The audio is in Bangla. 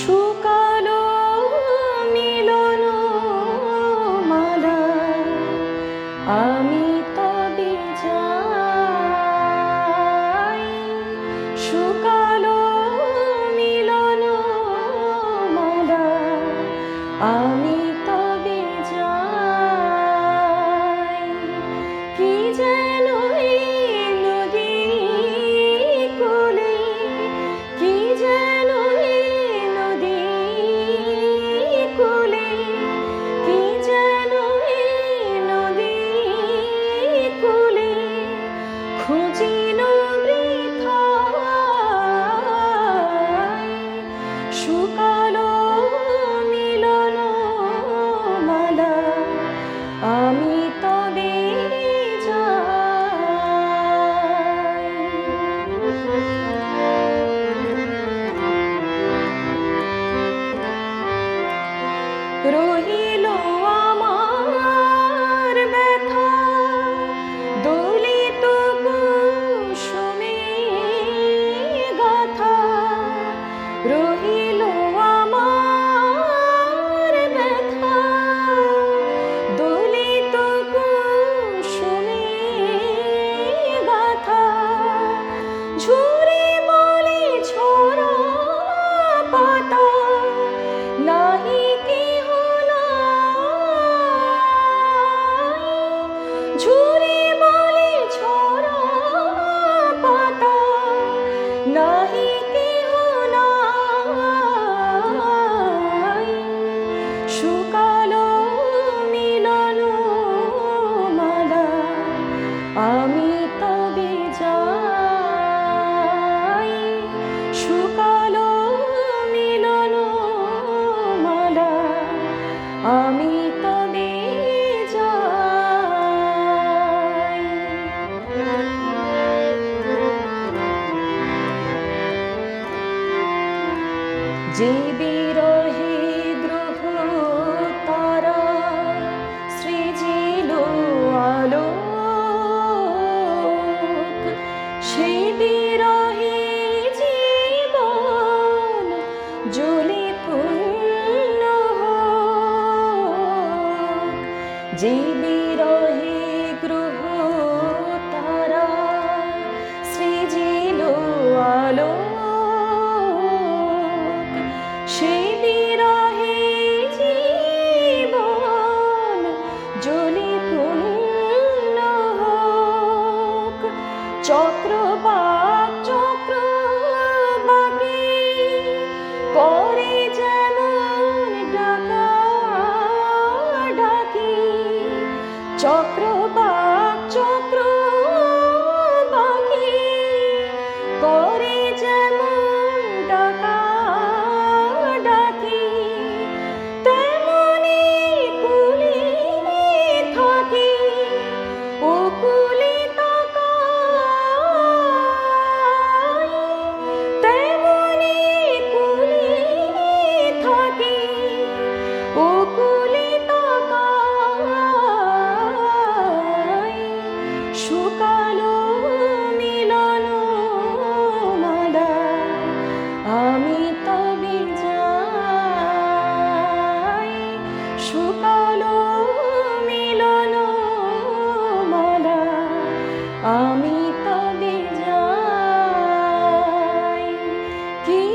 শুকালো মিলন মালা আমি তবে যাই। শুকালো মিলন মালা আমি 那一。যে বিরহে গ্রহ তারা সৃজিল আলো সেই বিরহে জীবন জলে পূর্ণ যে বিরহ জ্বলে